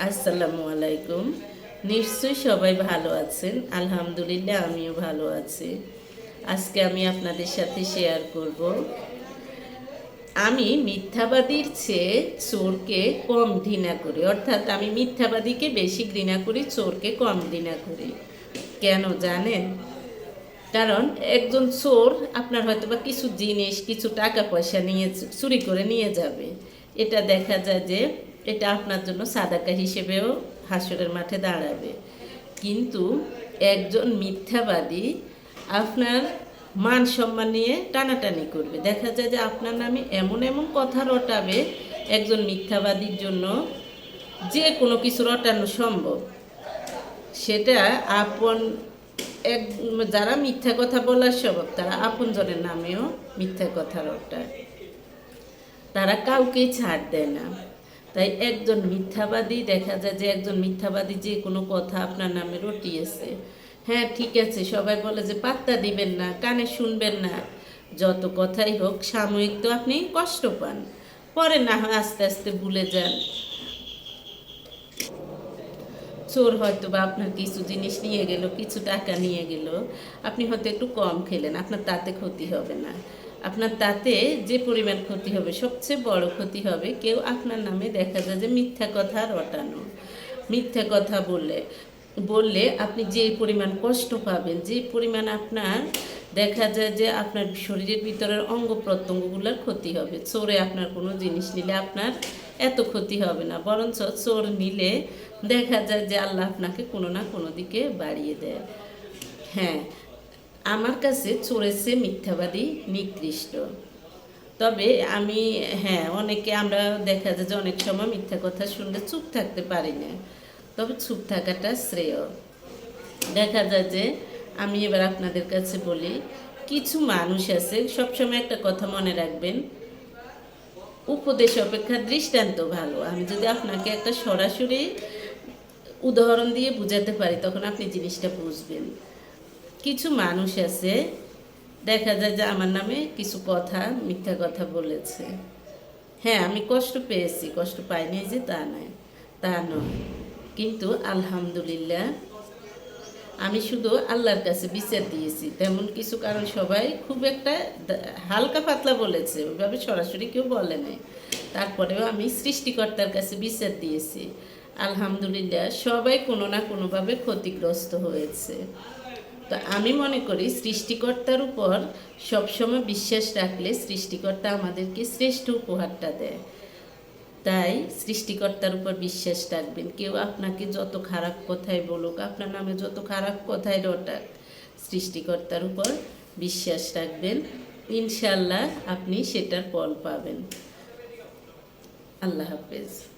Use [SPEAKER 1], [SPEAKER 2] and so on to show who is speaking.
[SPEAKER 1] আসসালামু আলাইকুম। নিশ্চয়ই সবাই ভালো আছেন। আলহামদুলিল্লাহ, আমিও ভালো আছি। আজকে আমি আপনাদের সাথে শেয়ার করব। আমি মিথ্যাবাদীর চেয়ে চোরকে কম ঘৃণা করি। অর্থাৎ আমি মিথ্যাবাদীকে বেশি ঘৃণা করি, চোরকে কম ঘৃণা করি। কেন জানেন? কারণ একজন চোর আপনার হয়তো বা কিছু জিনিস, কিছু টাকা পয়সা নিয়ে চুরি করে নিয়ে যাবে। এটা দেখা যায় যে এটা আপনার জন্য সাদাকা হিসেবেও হাসরের মাঠে দাঁড়াবে। কিন্তু একজন মিথ্যাবাদী আপনার মান সম্মান নিয়ে টানাটানি করবে। দেখা যায় যে আপনার নামে এমন এমন কথা রটাবে, একজন মিথ্যাবাদীর জন্য যে কোনো কিছু রটানো সম্ভব। সেটা আপন এক, যারা মিথ্যা কথা বলার স্বভাব, তারা আপনজনের নামেও মিথ্যা কথা রটায়। তারা কাউকেই ছাড় দেয় না। তাই একজন মিথ্যাবাদী দেখা যায় যে একজন মিথ্যাবাদী যে কোনো কথা আপনার নামে রটিয়েছে। হ্যাঁ ঠিক আছে, সবাই বলে যে পাত্তা দিবেন না, কানে শুনবেন না। যত কথাই হোক, সাময়িক তো আপনি কষ্ট পান। পরে না হয় আস্তে আস্তে ভুলে যান। চোর হয়তো বা আপনার কিছু জিনিস নিয়ে গেল, কিছু টাকা নিয়ে গেল। আপনি হয়তো একটু কম খেলেন, আপনার তাতে ক্ষতি হবে না। আপনার তাতে যে পরিমাণ ক্ষতি হবে, সবচেয়ে বড় ক্ষতি হবে কেউ আপনার নামে দেখা যায় যে মিথ্যা কথা রটানো। মিথ্যা কথা বললে বললে আপনি যে পরিমাণ কষ্ট পাবেন, যে পরিমাণ আপনার দেখা যায় যে আপনার শরীরের ভিতরের অঙ্গ প্রত্যঙ্গগুলোর ক্ষতি হবে। চোরে আপনার কোনো জিনিস নিলে আপনার এত ক্ষতি হবে না, বরঞ্চ চোর নিলে দেখা যায় যে আল্লাহ আপনাকে কোনো না কোনো দিকে বাড়িয়ে দেয়। হ্যাঁ আমার কাছে চোরেছে মিথ্যাবাদী নিকৃষ্ট। তবে আমি হ্যাঁ অনেকে আমরা দেখা যায় যে অনেক সময় মিথ্যা কথা শুনলে চুপ থাকতে পারি না। তবে চুপ থাকাটা শ্রেয়। দেখা যায় যে আমি এবার আপনাদের কাছে বলি, কিছু মানুষ আছে, সবসময় একটা কথা মনে রাখবেন, উপদেশ অপেক্ষা দৃষ্টান্ত ভালো। আমি যদি আপনাকে একটা সরাসরি উদাহরণ দিয়ে বুঝাতে পারি, তখন আপনি জিনিসটা বুঝবেন। কিছু মানুষ আছে, দেখা যায় যে আমার নামে কিছু কথা, মিথ্যা কথা বলেছে। হ্যাঁ আমি কষ্ট পেয়েছি, কষ্ট পাইনি যে তা নয় তা নয়। কিন্তু আলহামদুলিল্লাহ, আমি শুধু আল্লাহর কাছে বিচার দিয়েছি। তেমন কিছু কারণ সবাই খুব একটা হালকা পাতলা বলেছে, ওইভাবে সরাসরি কেউ বলে নাই। তারপরেও আমি সৃষ্টিকর্তার কাছে বিচার দিয়েছি। আলহামদুলিল্লাহ, সবাই কোনো না কোনোভাবে ক্ষতিগ্রস্ত হয়েছে। তো আমি মনে করি সৃষ্টিকর্তার উপর সবসময় বিশ্বাস রাখলে সৃষ্টিকর্তা আমাদেরকে শ্রেষ্ঠ উপহারটা দেয়। তাই সৃষ্টিকর্তার উপর বিশ্বাস রাখবেন। কেউ আপনাকে যত খারাপ কথাই বলুক, আপনার নামে যত খারাপ কথাই রটাক, সৃষ্টিকর্তার উপর বিশ্বাস রাখবেন। ইনশাল্লাহ আপনি সেটার ফল পাবেন। আল্লাহ হাফেজ।